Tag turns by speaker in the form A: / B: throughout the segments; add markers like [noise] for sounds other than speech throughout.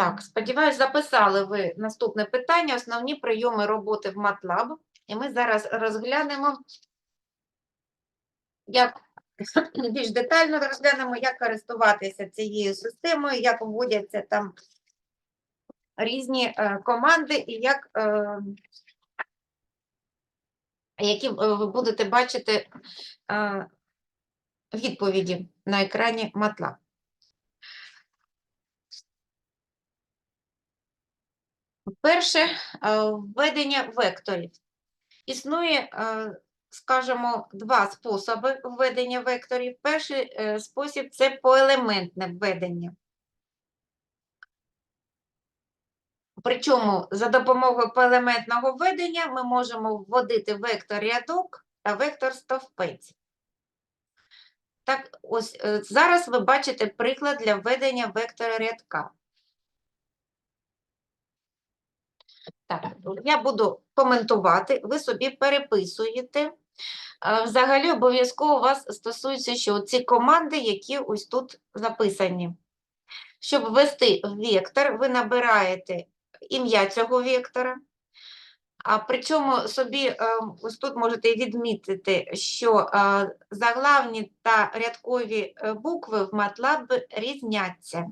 A: Так, сподіваюсь, записали ви наступне питання, основні прийоми роботи в MATLAB. І ми зараз розглянемо, як [clears throat] більш детально розглянемо, як користуватися цією системою, як вводяться там різні е, команди і як, е, які е, ви будете бачити відповіді на екрані MATLAB. Перше, е, введення векторів. Існує, е, скажімо, два способи введення векторів. Перший е, спосіб це поелементне введення. Причому за допомогою поелементного введення ми можемо вводити вектор рядок та вектор стовпець. Так, ось зараз ви бачите приклад для введення вектора рядка. Так, я буду коментувати, ви собі переписуєте. Взагалі обов'язково вас стосується, що ці команди, які ось тут записані. Щоб ввести вектор, ви набираєте ім'я цього вектора. А причому собі е, ось тут можете відмітити, що е, заглавні та рядкові е, букви в MATLAB різняться.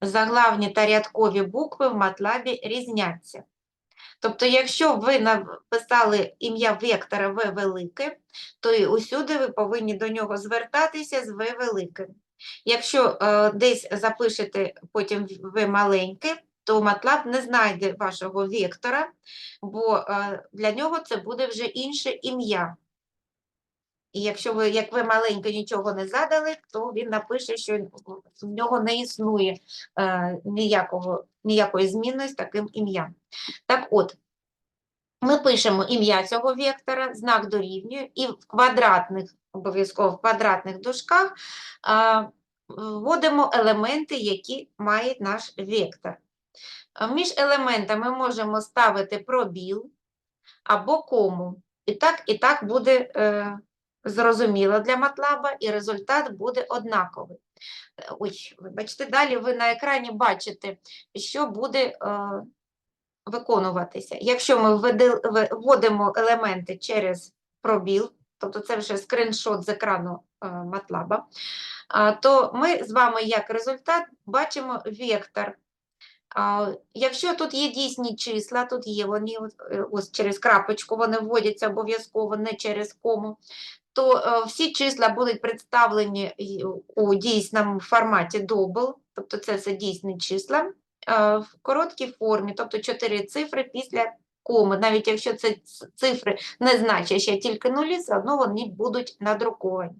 A: Заглавні та рядкові букви в MATLAB різняться. Тобто, якщо ви написали ім'я вектора В велике, то і усюди ви повинні до нього звертатися з В великим. Якщо е, десь запишете потім В маленьке, то MATLAB не знайде вашого вектора, бо е, для нього це буде вже інше ім'я. І якщо ви, як ви маленько нічого не задали, то він напише, що в нього не існує е, ніякого, ніякої зміни з таким ім'ям. Так от, ми пишемо ім'я цього вектора, знак дорівнює, і в квадратних, обов'язково в квадратних дужках е, вводимо елементи, які має наш вектор. Між елементами можемо ставити пробіл або кому. І так, і так буде е, зрозуміло для MATLAB, і результат буде однаковий. Е, Ой, вибачте, далі ви на екрані бачите, що буде е, виконуватися. Якщо ми вводимо елементи через пробіл, тобто це вже скриншот з екрану е, MATLAB, а, то ми з вами як результат бачимо вектор. Якщо тут є дійсні числа, тут є вони е, ось через крапочку, вони вводяться обов'язково, не через кому, то е, всі числа будуть представлені у дійсному форматі double, тобто це все дійсні числа, е, в короткій формі, тобто 4 цифри після коми. Навіть якщо це цифри не значащі, а тільки нулі, все одно вони будуть надруковані.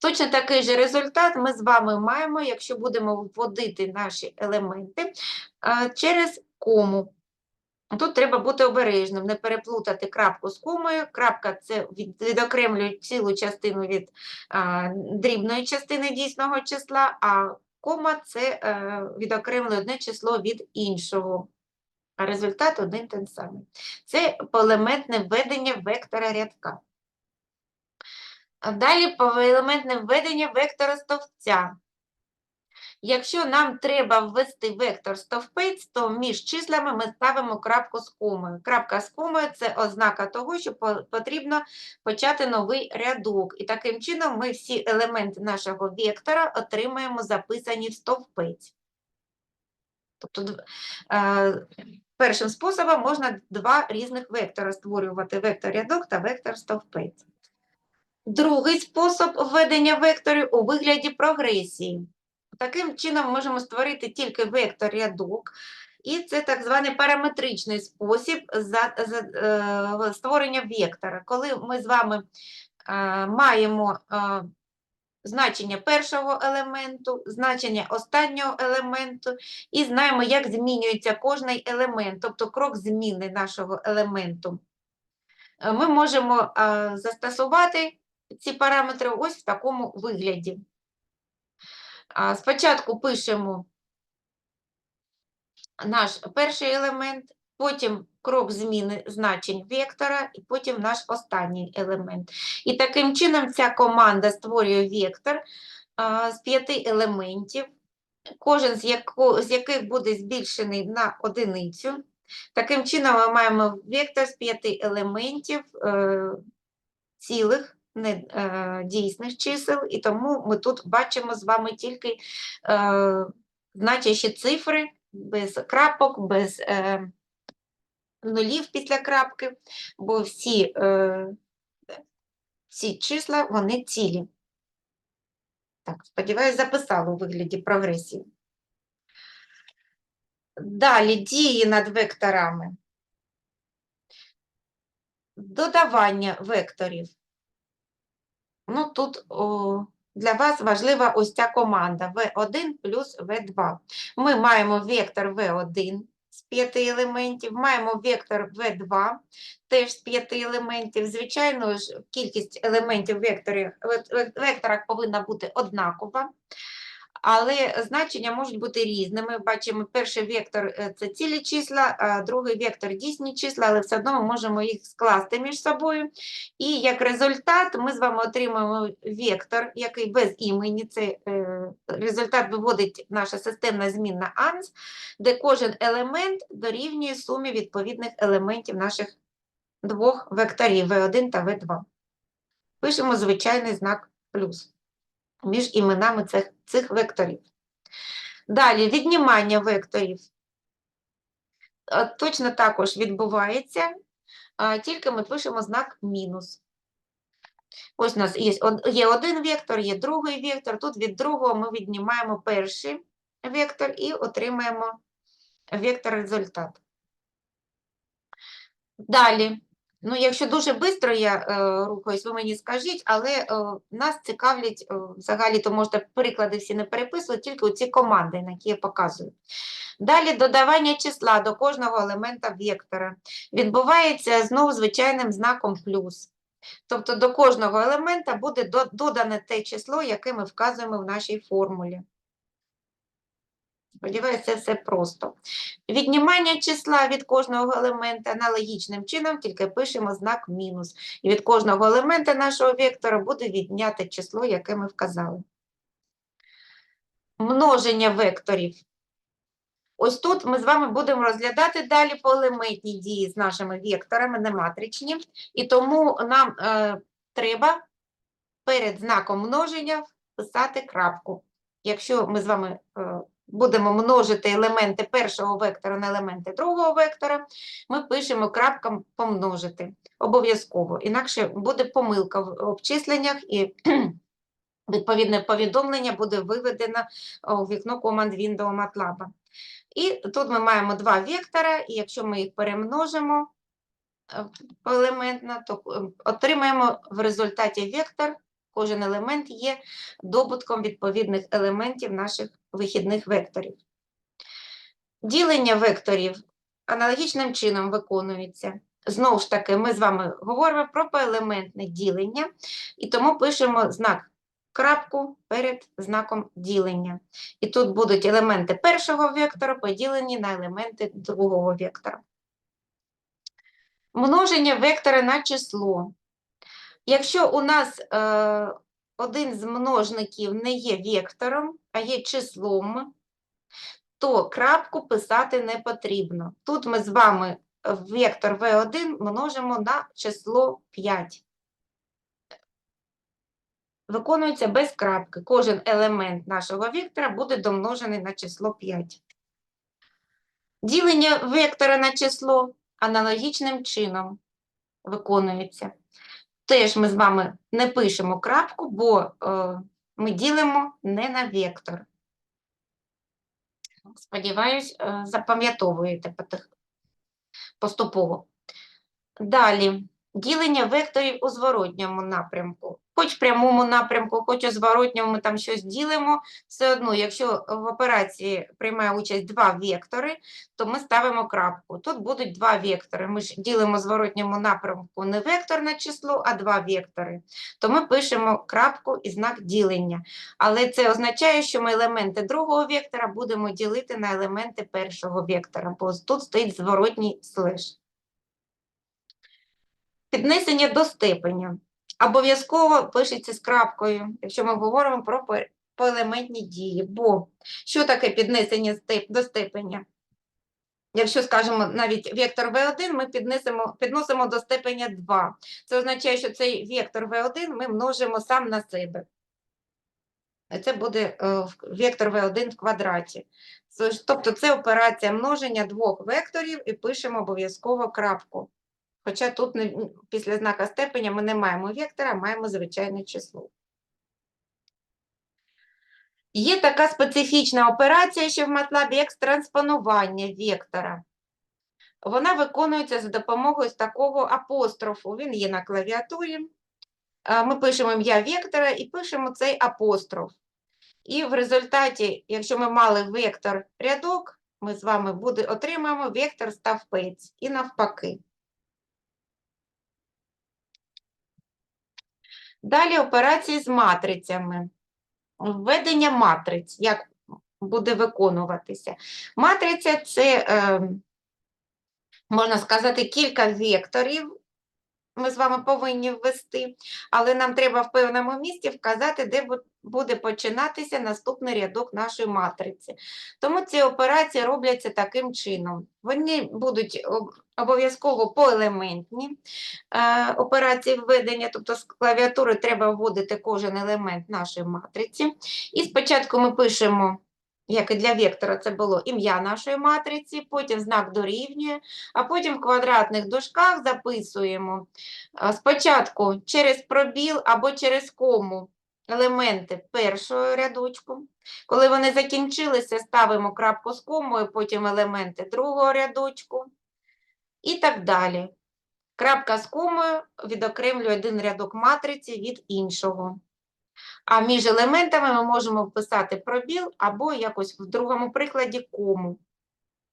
A: Точно такий же результат ми з вами маємо, якщо будемо вводити наші елементи через кому. Тут треба бути обережним, не переплутати крапку з комою. Крапка це відокремлює цілу частину від а, дрібної частини дійсного числа, а кома це е, відокремлює одне число від іншого. А результат один той самий. Це поелементне введення вектора рядка. Далі поелементне введення вектора стовпця. Якщо нам треба ввести вектор стовпець, то між числами ми ставимо крапку з комою. Крапка з комою – це ознака того, що потрібно почати новий рядок. І таким чином ми всі елементи нашого вектора отримаємо записані в стовпець. Тобто е, першим способом можна два різних вектора створювати: вектор рядок та вектор стовпець. Другий спосіб введення векторів у вигляді прогресії. Таким чином можемо створити тільки вектор рядок, і це так званий параметричний спосіб за, за, е, створення вектора. Коли ми з вами е, маємо е, значення першого елементу, значення останнього елементу, і знаємо, як змінюється кожний елемент, тобто крок зміни нашого елементу. Е, Ми можемо е, застосувати ці параметри ось в такому вигляді. Спочатку пишемо наш перший елемент, потім крок зміни значень вектора, і потім наш останній елемент. І таким чином ця команда створює вектор з п'яти елементів. кожен з яких буде збільшений на одиницю. Таким чином, ми маємо вектор з п'яти елементів е, цілих, не е, дійсних чисел, і тому ми тут бачимо з вами тільки е, значущі цифри без крапок, без е, нулів після крапки, бо всі, всі числа вони цілі. Так, сподіваюсь, записала у вигляді прогресії. Далі дії над векторами. Додавання векторів. Ну, тут о, для вас важлива ось ця команда V1 плюс V2. Ми маємо вектор V1 з п'яти елементів, маємо вектор V2 теж з п'яти елементів. Звичайно ж, кількість елементів векторах повинна бути однакова. Але значення можуть бути різними. Бачимо, перший вектор е, це цілі числа, другий вектор дійсні числа, але все одно ми можемо їх скласти між собою. І як результат ми з вами отримаємо вектор, який без імені, це е, результат виводить наша системна змінна ANS, де кожен елемент дорівнює сумі відповідних елементів наших двох векторів V1 та V2. Пишемо звичайний знак плюс між іменами цих, цих векторів. Далі віднімання векторів точно також відбувається, тільки ми пишемо знак мінус. Ось у нас є, є один вектор, є другий вектор. Тут від другого ми віднімаємо перший вектор і отримаємо вектор результат. Далі. Ну, якщо дуже швидко я е, рухаюсь, ви мені скажіть, але е, нас цікавлять е, взагалі, то можете приклади всі не переписувати, тільки ці команди, на які я показую. Далі додавання числа до кожного елемента вектора відбувається знову звичайним знаком плюс. Тобто до кожного елемента буде додане те число, яке ми вказуємо в нашій формулі. Сподіваюся, це все просто. Віднімання числа від кожного елемента аналогічним чином, тільки пишемо знак мінус. І від кожного елемента нашого вектора буде відняти число, яке ми вказали. Множення векторів. Ось тут ми з вами будемо розглядати далі поелементні дії з нашими векторами, не матричні. І тому нам е, треба перед знаком множення писати крапку. Якщо ми з вами е, будемо множити елементи першого вектора на елементи другого вектора, ми пишемо крапком помножити обов'язково. Інакше буде помилка в обчисленнях і [clears throat] відповідне повідомлення буде виведено у вікно команд Windows MATLAB. І тут ми маємо два вектора, і якщо ми їх перемножимо е, поелементно, то е, отримаємо в результаті вектор, кожен елемент є добутком відповідних елементів наших вихідних векторів. Ділення векторів аналогічним чином виконується. Знову ж таки, ми з вами говоримо про поелементне ділення, і тому пишемо знак крапку перед знаком ділення. І тут будуть елементи першого вектора поділені на елементи другого вектора. Множення вектора на число. Якщо у нас е, один з множників не є вектором, є числом, то крапку писати не потрібно. Тут ми з вами вектор V1 множимо на число 5. Виконується без крапки. Кожен елемент нашого вектора буде домножений на число 5. Ділення вектора на число аналогічним чином виконується. Теж ми з вами не пишемо крапку, бо е, ми ділимо не на вектор. Сподіваюсь, е, запам'ятовуєте поступово. Далі, ділення векторів у зворотньому напрямку. Хоч в прямому напрямку, хоч у зворотньому ми там щось ділимо, все одно, якщо в операції приймає участь два вектори, то ми ставимо крапку. Тут будуть два вектори. Ми ж ділимо зворотньому напрямку не вектор на число, а два вектори. То ми пишемо крапку і знак ділення. Але це означає, що ми елементи другого вектора будемо ділити на елементи першого вектора, бо тут стоїть зворотній слеш. Піднесення до степеня. Обов'язково пишеться з крапкою, якщо ми говоримо про поелементні дії. Бо що таке піднесення до степеня? Якщо скажемо навіть вектор V1, ми піднесемо, підносимо до степеня 2. Це означає, що цей вектор V1 ми множимо сам на себе. Це буде е, вектор V1 в квадраті. Тобто це операція множення двох векторів і пишемо обов'язково крапку. Хоча тут після знака степеня ми не маємо вектора, маємо звичайне число. Є така специфічна операція ще в MATLAB, як транспонування вектора. Вона виконується за допомогою такого апострофу. Він є на клавіатурі. Ми пишемо ім'я вектора і пишемо цей апостроф. І в результаті, якщо ми мали вектор рядок, ми з вами буде, отримаємо вектор ставпець і навпаки. Далі операції з матрицями. Введення матриць, як буде виконуватися. Матриця це, е, можна сказати, кілька векторів. Ми з вами повинні ввести, але нам треба в певному місці вказати, де бу- буде починатися наступний рядок нашої матриці. Тому ці операції робляться таким чином. Вони будуть обов'язково поелементні е, операції введення, тобто з клавіатури треба вводити кожен елемент нашої матриці. І спочатку ми пишемо, як і для вектора, це було ім'я нашої матриці, потім знак дорівнює, а потім в квадратних дужках записуємо спочатку через пробіл або через кому елементи першого рядочку. Коли вони закінчилися, ставимо крапку з комою, потім елементи другого рядочку і так далі. Крапка з комою відокремлює один рядок матриці від іншого. А між елементами ми можемо вписати пробіл або якось в другому прикладі кому.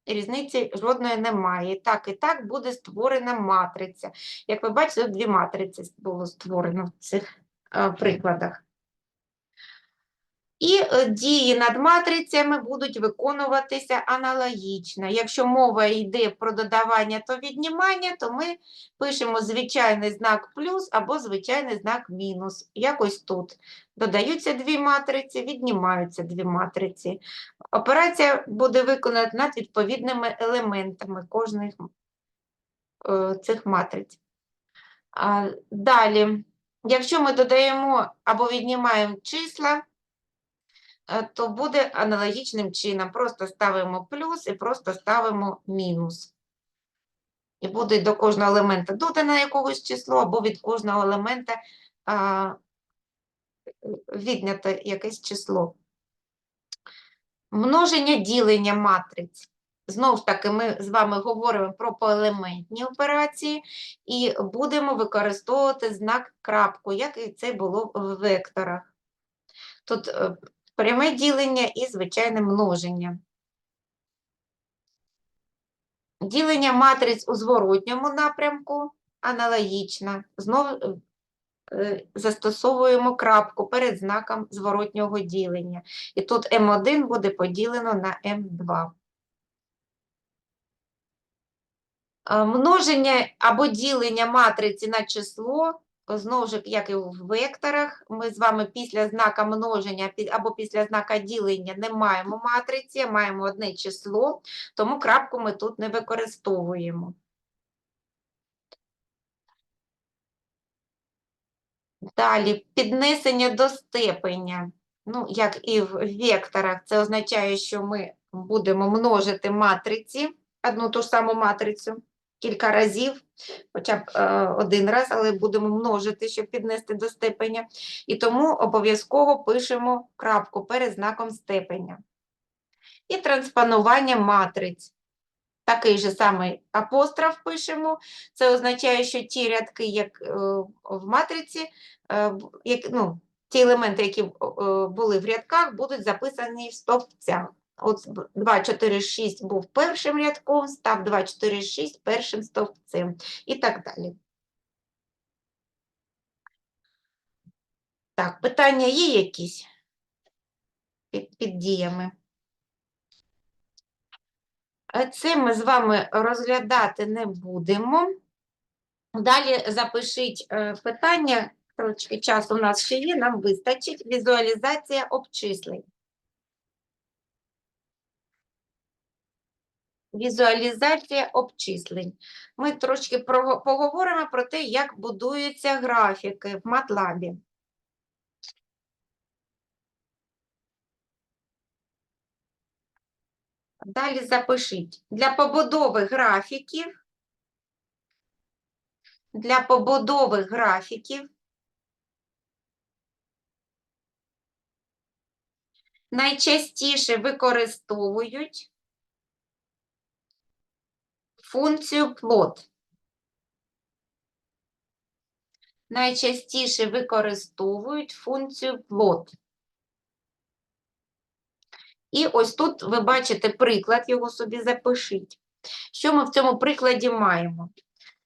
A: Різниці жодної немає. Так і так буде створена матриця. Як ви бачите, дві матриці було створено в цих е, прикладах. І е, дії над матрицями будуть виконуватися аналогічно. Якщо мова йде про додавання та віднімання, то ми пишемо звичайний знак плюс або звичайний знак мінус. Якось тут. Додаються дві матриці, віднімаються дві матриці. Операція буде виконана над відповідними елементами кожних е, цих матриць. Далі, якщо ми додаємо або віднімаємо числа, то буде аналогічним чином. Просто ставимо плюс і просто ставимо мінус. І буде до кожного елемента додано якогось число, або від кожного елемента а, віднято якесь число. Множення ділення матриць. Знову ж таки, ми з вами говоримо про поелементні операції і будемо використовувати знак крапку, як і це було в векторах. Тут е, пряме ділення і звичайне множення. Ділення матриць у зворотньому напрямку аналогічно. Знову е, застосовуємо крапку перед знаком зворотнього ділення. І тут М1 буде поділено на М2. Е, Множення або ділення матриці на число, знову ж, як і в векторах, ми з вами після знака множення або після знака ділення не маємо матриці, маємо одне число, тому крапку ми тут не використовуємо. Далі, піднесення до степеня. Ну, як і в векторах, це означає, що ми будемо множити матриці, одну ту ж саму матрицю кілька разів, хоча б е, один раз, але будемо множити, щоб піднести до степеня. І тому обов'язково пишемо крапку перед знаком степеня. І транспонування матриць. Такий же самий апостроф пишемо. Це означає, що ті рядки, як е, в матриці, е, як, ну, ті елементи, які були в рядках, будуть записані в стовпцях. От 2, 4, 6 був першим рядком, став 2, 4, 6 першим стовпцем і так далі. Так, питання є якісь під, під діями? Е, Це ми з вами розглядати не будемо. Далі запишіть е, питання Трошки часу у нас ще є, нам вистачить. Візуалізація обчислень. Візуалізація обчислень. Ми трошки прого- поговоримо про те, як будуються графіки в MATLAB. Далі запишіть. Для побудови графіків, для побудови графіків найчастіше використовують функцію plot. Найчастіше використовують функцію plot. І ось тут ви бачите приклад, його собі запишіть. Що ми в цьому прикладі маємо?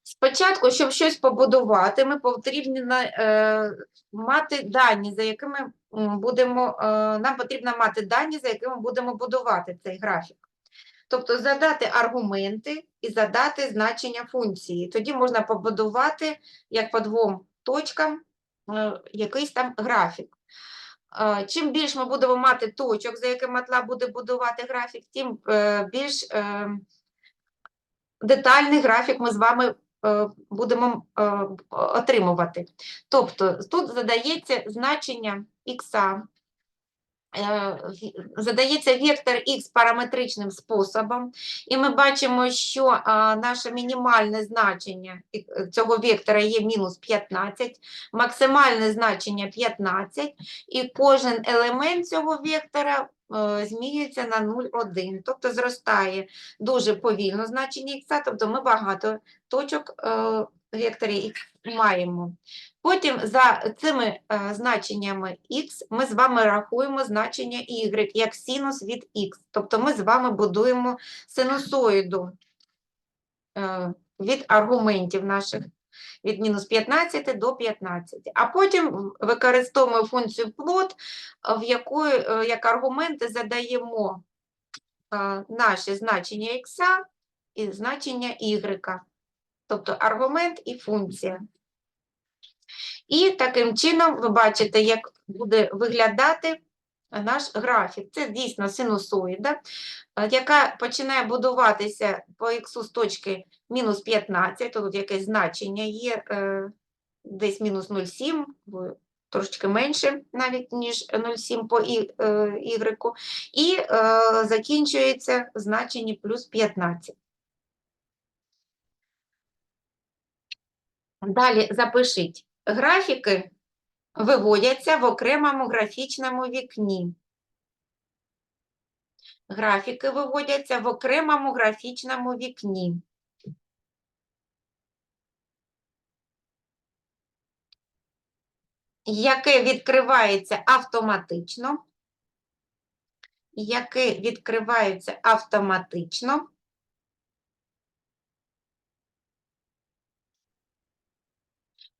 A: Спочатку, щоб щось побудувати, ми потрібні е, мати дані, за якими будемо, е, нам потрібно мати дані, за якими будемо будувати цей графік. Тобто задати аргументи і задати значення функції. Тоді можна побудувати, як по двом точкам, е, якийсь там графік. Е, Чим більше ми будемо мати точок, за якими MATLAB буде будувати графік, тим е, більш детальний графік ми з вами будемо отримувати. Тобто тут задається значення х, задається вектор х параметричним способом, і ми бачимо, що наше мінімальне значення цього вектора є мінус 15, максимальне значення 15, і кожен елемент цього вектора е, змінюється на 0,1, тобто зростає дуже повільно значення х, тобто ми багато точок е, векторі х маємо. Потім за цими е, значеннями х ми з вами рахуємо значення y як синус від х. Тобто ми з вами будуємо синусоїду е, від аргументів наших від мінус 15 до 15. А потім використовуємо функцію е, в якої е, як аргументи задаємо е, наші значення х і значення y. Тобто аргумент і функція. І таким чином ви бачите, як буде виглядати наш графік. Це дійсно синусоїда, е, яка починає будуватися по х з точки мінус 15, тут якесь значення є е, десь мінус 0,7, трошечки менше навіть, ніж 0,7 по і, е, y, і е, закінчується в значенні плюс 15. Далі запишіть. Графіки виводяться в окремому графічному вікні. Графіки виводяться в окремому графічному вікні. Яке відкривається автоматично. Яке відкривається автоматично.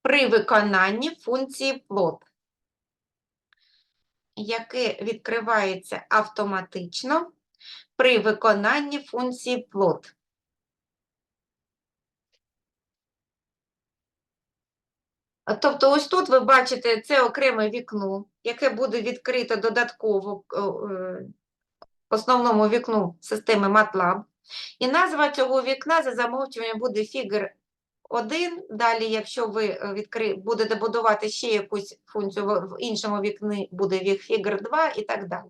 A: При виконанні функції plot, яке відкривається автоматично при виконанні функції plot. Тобто ось тут ви бачите це окреме вікно, яке буде відкрито додатково к, е, основному вікну системи MATLAB. І назва цього вікна за замовчуванням буде фігур 1. Далі, якщо ви е, відкри... будете будувати ще якусь функцію в іншому вікні, буде фігур 2 і так далі.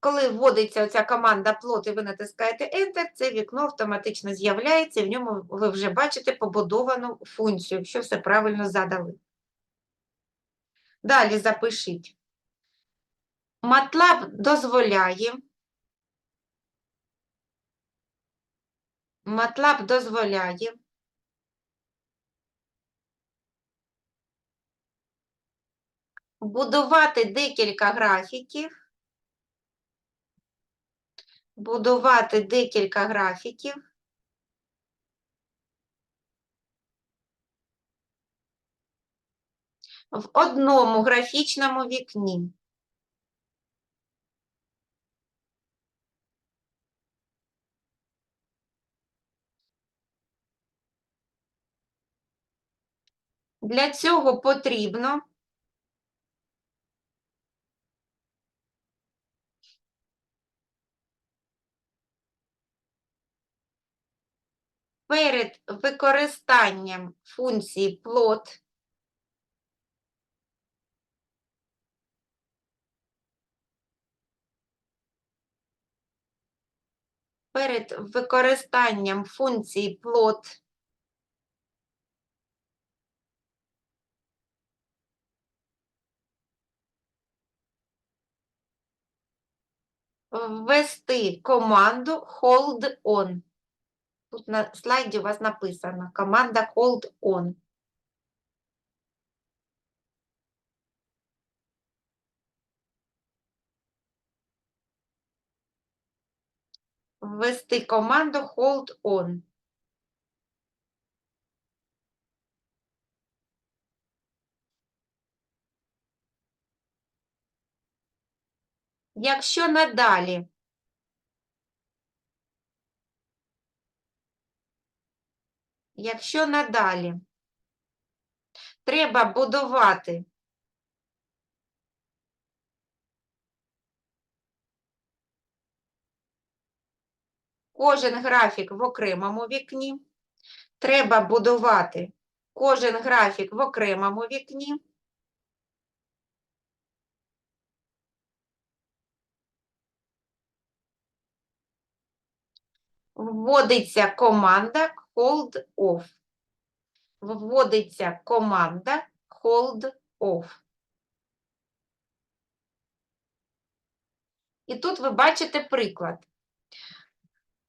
A: Коли вводиться ця команда plot і ви натискаєте Enter, це вікно автоматично з'являється, і в ньому ви вже бачите побудовану функцію, якщо все правильно задали. Далі запишіть. MATLAB дозволяє MATLAB дозволяє. Будувати декілька графіків, будувати декілька графіків. В одному графічному вікні. Для цього потрібно перед використанням функції plot перед використанням функції plot ввести команду hold on. Тут на слайді у вас написано команда hold on. Ввести команду hold on. Якщо надалі. Якщо надалі. Треба будувати. Кожен графік в окремому вікні, треба будувати. Кожен графік в окремому вікні, вводиться команда hold off. Вводиться команда hold off. І тут ви бачите приклад.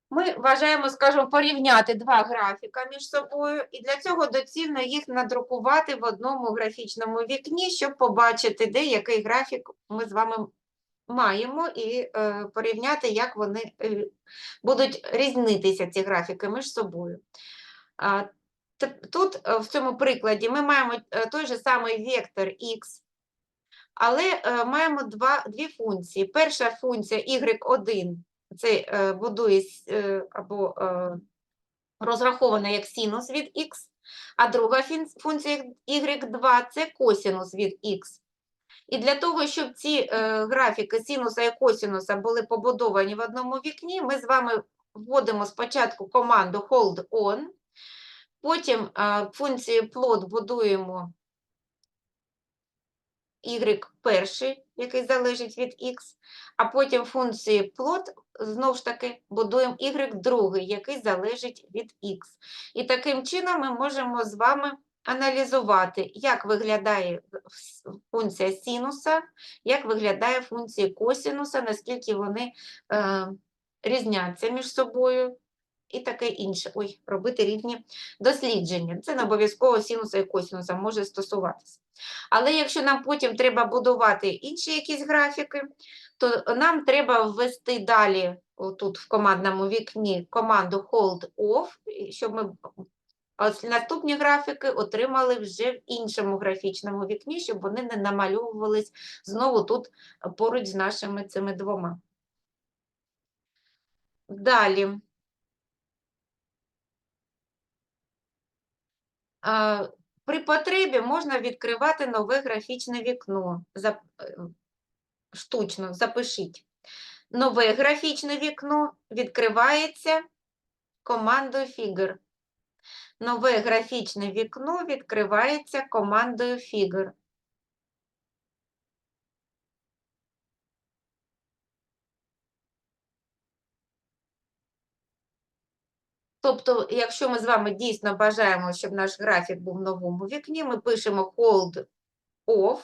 A: Ми вважаємо, скажімо, порівняти два графіка між собою, і для цього доцільно їх надрукувати в одному графічному вікні, щоб побачити, де який графік ми з вами маємо, і е, порівняти, як вони е, будуть різнитися, ці графіки між собою. Тут е, в цьому прикладі ми маємо той же самий вектор x, але маємо два, дві функції. Перша функція y1 це будує або розрахована як синус від x, а друга функція y2 це косинус від x. І для того, щоб ці е, графіки синуса і косинуса були побудовані в одному вікні, ми з вами вводимо спочатку команду hold on, потім е, функцію plot будуємо y перший, який залежить від x, а потім функції plot знову ж таки будуємо y другий, який залежить від x. І таким чином ми можемо з вами аналізувати, як виглядає функція синуса, як виглядає функція косинуса, наскільки вони е, різняться між собою. І таке інше. Ой, робити різні дослідження. Це не обов'язково синуса і косинуса може стосуватися. Але якщо нам потім треба будувати інші якісь графіки, то нам треба ввести далі, тут в командному вікні, команду hold off, щоб ми ось наступні графіки отримали вже в іншому графічному вікні, щоб вони не намальовувались знову тут поруч з нашими цими двома. Далі. При потребі можна відкривати нове графічне вікно. Е, Штучно, запишіть. Нове графічне вікно відкривається командою Figure. Нове графічне вікно відкривається командою Figure. Тобто, якщо ми з вами дійсно бажаємо, щоб наш графік був в новому вікні, ми пишемо hold off,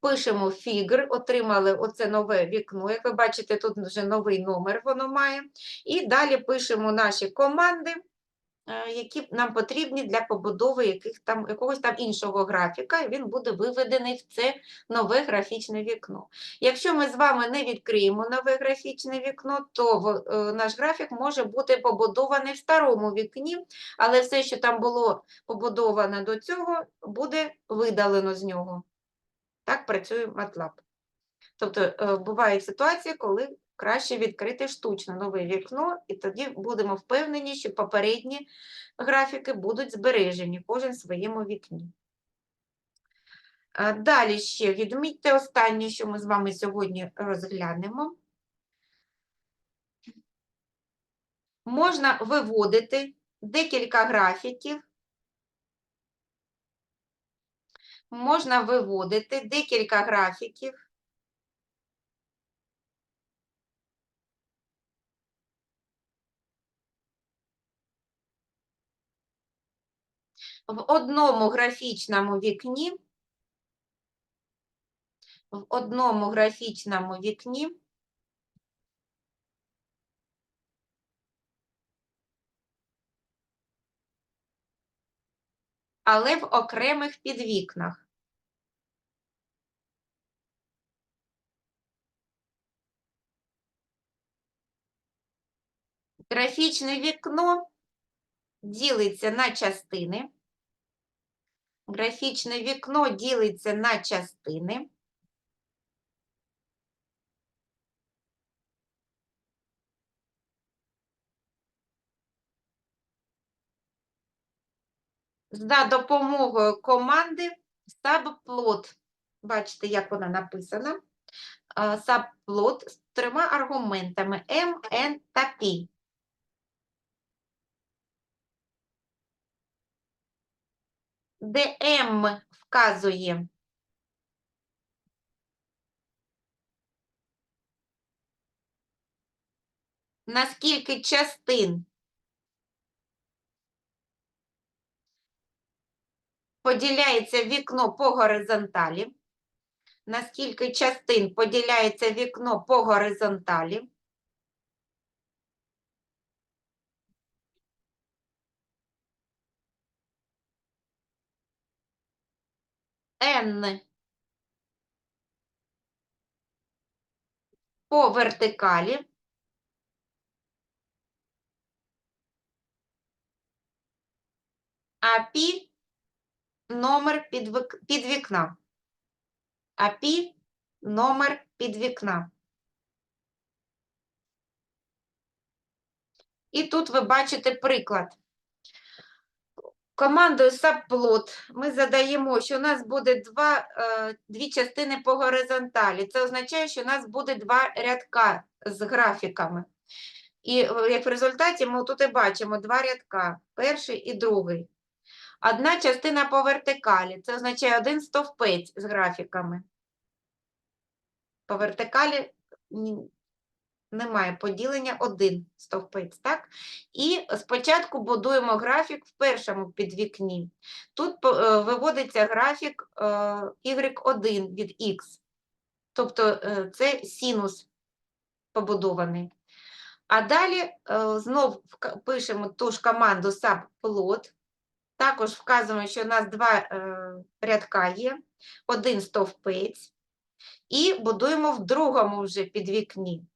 A: пишемо figure, отримали оце нове вікно. Як ви бачите, тут вже новий номер воно має. І далі пишемо наші команди, які нам потрібні для побудови яких там, якогось там іншого графіка, і він буде виведений в це нове графічне вікно. Якщо ми з вами не відкриємо нове графічне вікно, то е, наш графік може бути побудований в старому вікні, але все, що там було побудовано до цього, буде видалено з нього. Так працює MATLAB. Тобто е, бувають ситуації, коли краще відкрити штучно нове вікно, і тоді будемо впевнені, що попередні графіки будуть збережені, кожен в своєму вікні. Далі ще відмітьте останнє, що ми з вами сьогодні розглянемо. Можна виводити декілька графіків. Можна виводити декілька графіків. В одному графічному вікні в одному графічному вікні але в окремих підвікнах. Графічне вікно ділиться на частини. Графічне вікно ділиться на частини. За допомогою команди subplot. Бачите, як вона написана. Subplot з трьома аргументами M, N та P. Де M вказує. Наскільки частин? Поділяється вікно по горизонталі, наскільки частин поділяється вікно по горизонталі. N по вертикалі. А пі номер підвик- підвікна. А пі номер підвікна. І тут ви бачите приклад. Командою subplot ми задаємо, що у нас буде два, е, дві частини по горизонталі. Це означає, що у нас буде два рядка з графіками. І е, як в результаті ми тут і бачимо два рядка, перший і другий. Одна частина по вертикалі, це означає один стовпець з графіками. По вертикалі немає поділення один стовпець, так? І спочатку будуємо графік в першому підвікні. Тут е, виводиться графік е, y1 від x. Тобто е, це синус побудований. А далі знов пишемо ту ж команду subplot. Також вказуємо, що у нас два рядка є, один стовпець. І будуємо в другому вже підвікні.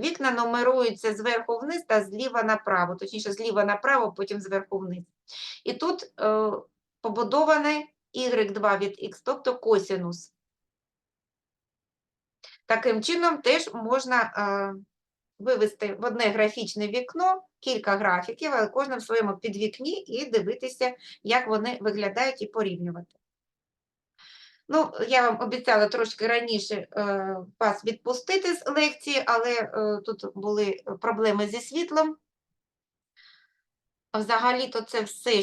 A: Вікна нумеруються зверху вниз та зліва направо, точніше, зліва направо, потім зверху вниз. І тут е, побудоване y2 від x, тобто косінус. Таким чином теж можна е, вивести в одне графічне вікно кілька графіків, але кожне в своєму підвікні, і дивитися, як вони виглядають, і порівнювати. Ну, я вам обіцяла трошки раніше е, вас відпустити з лекції, але е, тут були проблеми зі світлом. Взагалі-то це все,